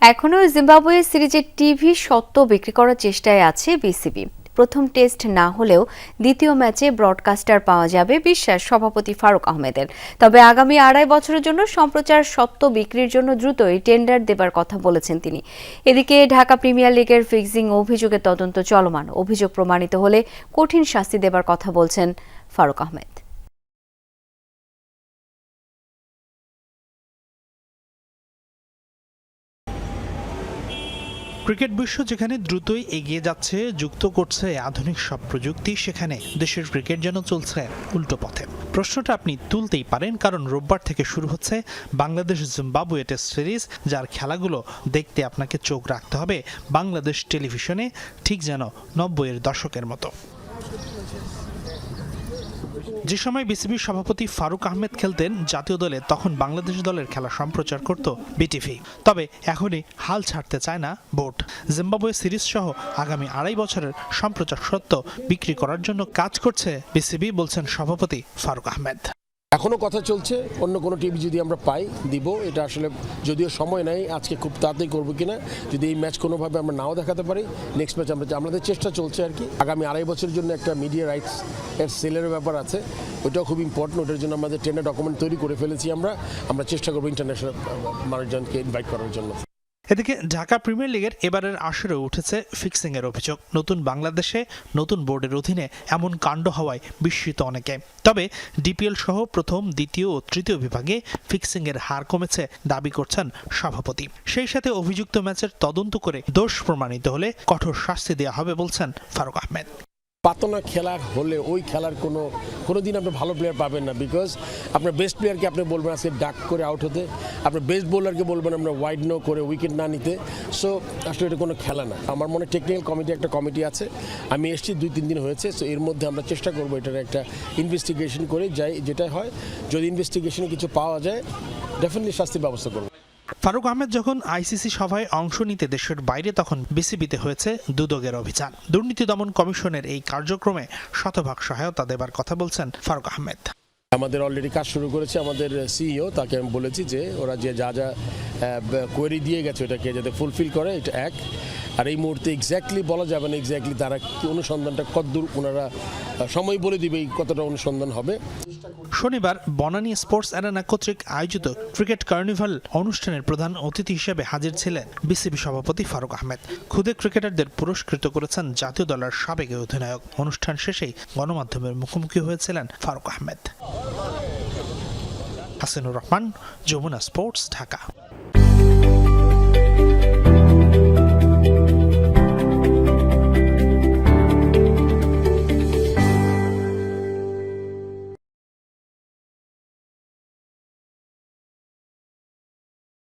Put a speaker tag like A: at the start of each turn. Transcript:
A: এখনও জিম্বাবুয়ে সিরিজের টিভি সত্ত্ব বিক্রি করার চেষ্টায় আছে বিসিবি। প্রথম টেস্ট না হলেও দ্বিতীয় ম্যাচে ব্রডকাস্টার পাওয়া যাবে বিশ্বাস সভাপতি ফারুক আহমেদের। তবে আগামী আড়াই বছরের জন্য সম্প্রচার সত্ত্ব বিক্রির জন্য দ্রুতই টেন্ডার দেবার কথা বলেছেন তিনি। এদিকে ঢাকা প্রিমিয়ার লিগের ফিক্সিং অভিযোগের তদন্ত চলমান। অভিযোগ প্রমাণিত হলে কঠিন শাস্তি দেবার কথা বলছেন ফারুক আহমেদ।
B: ক্রিকেট বিশ্ব যেখানে দ্রুতই এগিয়ে যাচ্ছে, যুক্ত করছে আধুনিক সব প্রযুক্তি, সেখানে দেশের ক্রিকেট যেন চলছে উল্টো পথে। প্রশ্নটা আপনি তুলতেই পারেন, কারণ রোববার থেকে শুরু হচ্ছে বাংলাদেশ জিম্বাবুয়ে টেস্ট সিরিজ, যার খেলাগুলো দেখতে আপনাকে চোখ রাখতে হবে বাংলাদেশ টেলিভিশনে, ঠিক যেন নব্বইয়ের দশকের মতো। যে সময় বিসিবির সভাপতি ফারুক আহমেদ খেলতেন জাতীয় দলে, তখন বাংলাদেশ দলের খেলা সম্প্রচার করত বিটিভি। তবে এখনই হাল ছাড়তে চায় না বোর্ড। জিম্বাবুয়ে সিরিজ সহ আগামী আড়াই বছরের সম্প্রচার সত্ত্ব বিক্রি করার জন্য কাজ করছে বিসিবি, বলছেন সভাপতি ফারুক আহমেদ।
C: এখনও কথা চলছে, অন্য কোনো টিভি যদি আমরা পাই, দিব। এটা আসলে যদিও সময় নাই, আজকে খুব তাড়াতাড়ি করব কিনা, যদি এই ম্যাচ কোনোভাবে আমরা নাও দেখাতে পারি নেক্সট ম্যাচ আমরা আমাদের চেষ্টা চলছে আর কি। আগামী আড়াই বছরের জন্য একটা মিডিয়া রাইটস এর সেলের ব্যাপার আছে। ওটাও খুব ইম্পর্টেন্ট ওটার জন্য আমাদের ট্রেনের ডকুমেন্ট তৈরি করে ফেলেছি আমরা। আমরা চেষ্টা করব ইন্টারন্যাশনাল মানুষজনকে ইনভাইট করার জন্য।
B: এদিকে ঢাকা প্রিমিয়ার লিগের এবারের আসরে উঠেছে ফিক্সিং এর অভিযোগ। নতুন বাংলাদেশে নতুন বোর্ডের অধীনে এমন কাণ্ড হওয়ায় বিস্মিত অনেকে। তবে ডিপিএল সহ প্রথম, দ্বিতীয় ও তৃতীয় বিভাগে ফিক্সিং এর হার কমেছে দাবি করছেন সভাপতি। সেই সাথে অভিযুক্ত ম্যাচের তদন্ত করে দোষ প্রমাণিত হলে কঠোর শাস্তি দেওয়া হবে বলছেন ফারুক আহমেদ।
C: পাতনা খেলা হলে ওই খেলার কোনো কোনো দিন আপনি ভালো প্লেয়ার পাবেন না বিকজ আপনার বেস্ট প্লেয়ারকে আপনি বলবেন আজকে ডাক করে আউট হতে। আপনার বেস্ট বোলারকে বলবেন আপনার ওয়াইড নো করে উইকেট না নিতে। সো আসলে এটা কোনো খেলা না। আমার মনে টেকনিক্যাল কমিটি একটা কমিটি আছে। আমি এসেছি, দুই তিন দিন হয়েছে। সো এর মধ্যে আমরা চেষ্টা করব এটার একটা ইনভেস্টিগেশন করে যাই, যেটা হয়। যদি ইনভেস্টিগেশনে কিছু পাওয়া যায় ডেফিনেটলি শাস্তির ব্যবস্থা করব।
B: ফারুক আহমেদ যখন আইসিসি সভায় অংশ নিতে দেশের বাইরে, তখন বিসিবিতে হয়েছে দুদকের অভিযান। দুর্নীতি দমন কমিশনের এই কার্যক্রমে শতভাগ সহায়তা দেবার কথা বলছেন ফারুক আহমেদ।
C: আমাদের অলরেডি কাজ শুরু করেছে আমাদের সিইও তাকে আমি বলেছি যে ওরা যে যা যা কোয়েরি দিয়ে গেছে, ওটাকে যাতে ফুলফিল করে, এটা এক। আর এই মুহূর্তে এক্স্যাক্টলি বলা যাবে না এক্স্যাক্টলি তারা কি অনুসন্ধানটা কতদূর ওনারা সময় বলে দিবে কতটা অনুসন্ধান হবে।
B: শনিবার বনানী স্পোর্টস অ্যারেনা কর্তৃক আয়োজিত ক্রিকেট কার্নিভাল অনুষ্ঠানের প্রধান অতিথি হিসেবে হাজির ছিলেন বিসিবি সভাপতি ফারুক আহমেদ। খুদে ক্রিকেটারদের পুরস্কৃত করেছেন জাতীয় দলের সাবেক অধিনায়ক। অনুষ্ঠান শেষেই গণমাধ্যমের মুখোমুখি হয়েছিলেন ফারুক আহমেদ। হাসিনুর রহমান, যমুনা স্পোর্টস, ঢাকা।